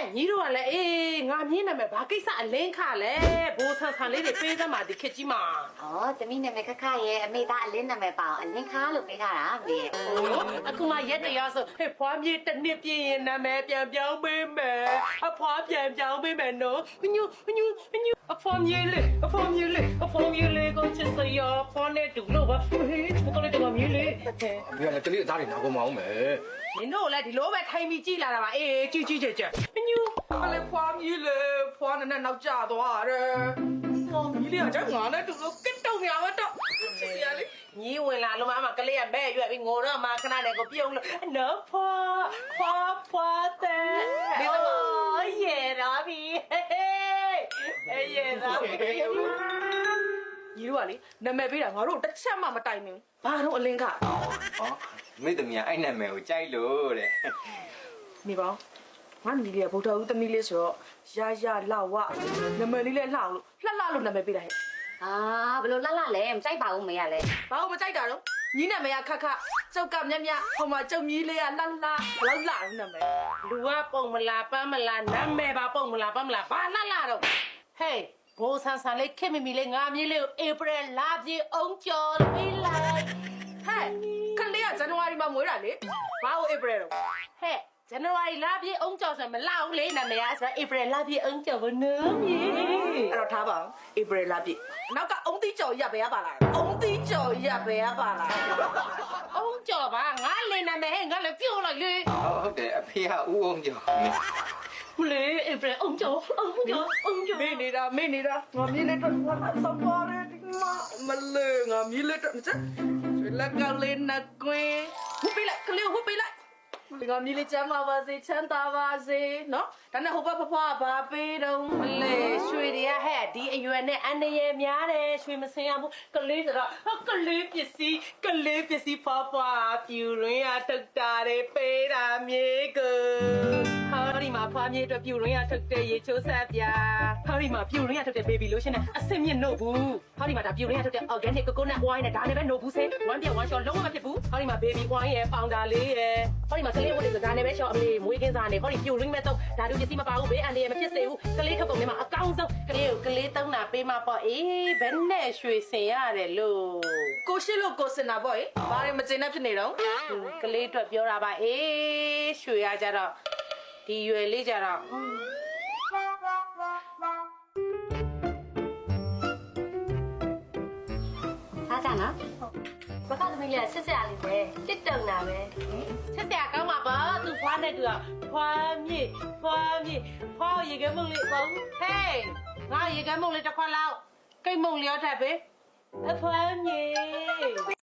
ဲ့ညီတို့ကလည်းအေးငါမြင်နာမည်ဘာကိစ္စအလင်းခလဲဘိုးဆန်ဆန်လေးတွေပေးသမှာဒီခေတ်ကြီးမှာ။ဩသမီးနာမည်ခခရဲ့အမေသားအလင်းနာမည်ပါအောင်အလင်းခါလို့ပေးထားတာအမေရဲ့ဟိုအခုမှရက်တရားဆိုဟဲ့ဖွားမြေတစ်နှစ်ပြည့်ရင်နာမည်ပြန်ပြောင်းပေးမယ်အဖွားပြန်ပြောင်းပေးမယ်နော်ညူညူညူအဖွားမြေလေးအဖွားမြေလေးအဖွားမြေလေးကိုချစ်စရာဖွားနဲ့တူလို့ပါဟေးဘယ်လိုလဲတမမြေလေး အမေကလည်းကလေးအသားတွေနာကုန်မအောင်မယ်နင်တို့လည်းဒီလိုပဲထိုင်ပြီးကြည်လာတာပါအေးကြည်ကြည်ကြည်ကြည်ညူအလေဖွားမြေလေးဖွားနဲ့နောက်ကျသွားတယ်ဖွားမြေလေးကငါနဲ့တူလို့ကစ်တုံရပါတော့ချစ်စရာလေးညီဝင်လာလို့မအမကလေးကမဲ့ရွက်ပြီးငိုတော့မှခဏနဲ့ကိုပြုံးလို့နော်ဖွားဖွားဖွားတဲ့ဒီတော့ရေရာပြီဟေးအေးရေရာပြီ ညီတို့ကလေနာမည်ပေးတာငါတို့တစ်ချက်မှမတိုင်ဘူးဘာတော့အလင်းကဟောမိသမီးကအဲ့နာမည်ကိုကြိုက်လို့တဲ့နေပါငါနီလေးကဗုဒ္ဓဦးသမီးလေးဆိုတော့ရရလောက်ဝနာမည်လေးလည်းလှအောင်လို့လှလှလို့နာမည်ပေးတာဟဲ့။အာဘယ်လိုလှလှလဲမကြိုက်ပါဘူးမေရလဲဘာလို့မကြိုက်တာတော့ညီနာမည်ကခက်ခက်ကျုပ်ကမြက်မြက်ဟိုမှာကျုပ်မြီးလေးကလှလှဘလောက်လှအောင်နာမည်လူကပုံမလားပန်းမလားနာမည်ပါပုံမလားပန်းမလားဘာလှလှတော့ဟေး ဘိုးဆန်ဆန်လေးခင်မီမီလေးငါမြီးလေးကိုဧပြီလာပြေအောင်ကျော်လို့ပေးလိုက်ဟဲ့ခလေးကဇန်နဝါရီမှာမွေးတာလေဘာလို့ဧပြီတော့ဟဲ့ဇန်နဝါရီလာပြေအောင်ကျော်ဆိုမလောက်လေနာမည်ကဆိုဧပြီလာပြေအောင်ကျော်ဘနော်မြေအဲ့တော့ထားပါအောင်ဧပြီလာပြေနောက်ကအုံးတိကျော်ရပ်ပဲရပါလားအုံးတိကျော်ရပ်ပဲရပါလားအုံးကျော်ပါငါလေနာမည်ဟဲ့ငါလည်းပြုတ်လိုက်လေဟုတ်ဟုတ်တယ်အဖေကဦးအောင်ကျော် မလေးဧပြီအောင်ကျော်အောင်ကျော်အောင်ကျော်မေးနေတာမေးနေတာငါမြင်နေတဲ့ငါဆောက်ပါတယ်ဒီမှာမလေးငါမြင်လက်တော့စဆွေလက်ကလေးနကွင်းဟိုပေးလိုက်ကလေးဟိုပေးလိုက်ဒီကမြင်လေးချမ်းပါပါစေချမ်းသာပါစေနော်ဒါနဲ့ဟိုဘက်ဖဖဘာပေးတော့မလဲရွှေတွေကဟဲ့ဒီအရွယ်နဲ့အန္တရာယ်များတယ်ရွှေမစင်ရဘူးကလေးဆိုတော့ဟောကလေးပစ္စည်းကလေးပစ္စည်းဖွားဖွားပြူရင်းရထုတ်တာတွေပေးတာမြေကို ဟာဒီမှာဖွားမြေအတွက်ပြူရင်းရထုတ်တဲ့ရေချိုးဆက်ပြဟာဒီမှာပြူရင်းရထုတ်တဲ့ baby lotion နဲ့အဆင့်မြင့်နို့ဘူးဟာဒီမှာဒါပြူရင်းရထုတ်တဲ့ organic coconut wine နဲ့ဒါနဲ့ပဲနို့ဘူးစေ one ပြ one shot လုံးဝမဖြစ်ဘူးဟာဒီမှာ baby wine ရဲ့ powder လေးရဲ့ဟာဒီမှာကလေးဝတ်တွေဆိုဒါနဲ့ပဲ shot အမေမွေးကင်းစားနေဟောဒီပြူရင်းမဲ့တော့ဒါတို့ပစ္စည်းမပါဘူးဘေးအန္တရာယ်မဖြစ်စေဘူးကလေးထုတ်ကုန်ထဲမှာအကောင်းဆုံးကလေးကိုကလေးသုံးတာပေးမှာပေါ့အေးဘယ်နဲ့ရွှေစင်ရတယ်လို့ကိုရှိလို့ကိုစင်တာပေါ့အေးဘာတွေမကျင်တဲ့ဖြစ်နေတော့ကလေးအတွက်ပြောတာပါအေးရွှေရကြတော့ ဒီရွယ်လေးကြတော့။စားကြနော်။ဘကသမီးလေးစစ်စစ်အားလေးပဲတစ်တုံတာပဲချက်စရာကောင်းမှာပါသူဖွားနေတူတော့ဖွားမြင့်ဖွားမြင့်ဖွားရေကမုံလေးပေါ့ဟေးငါရေကမုံလေးတစ်ခွက်လောက်ကိတ်မုံလျော့ထပ်ပဲအဖွားမြင့်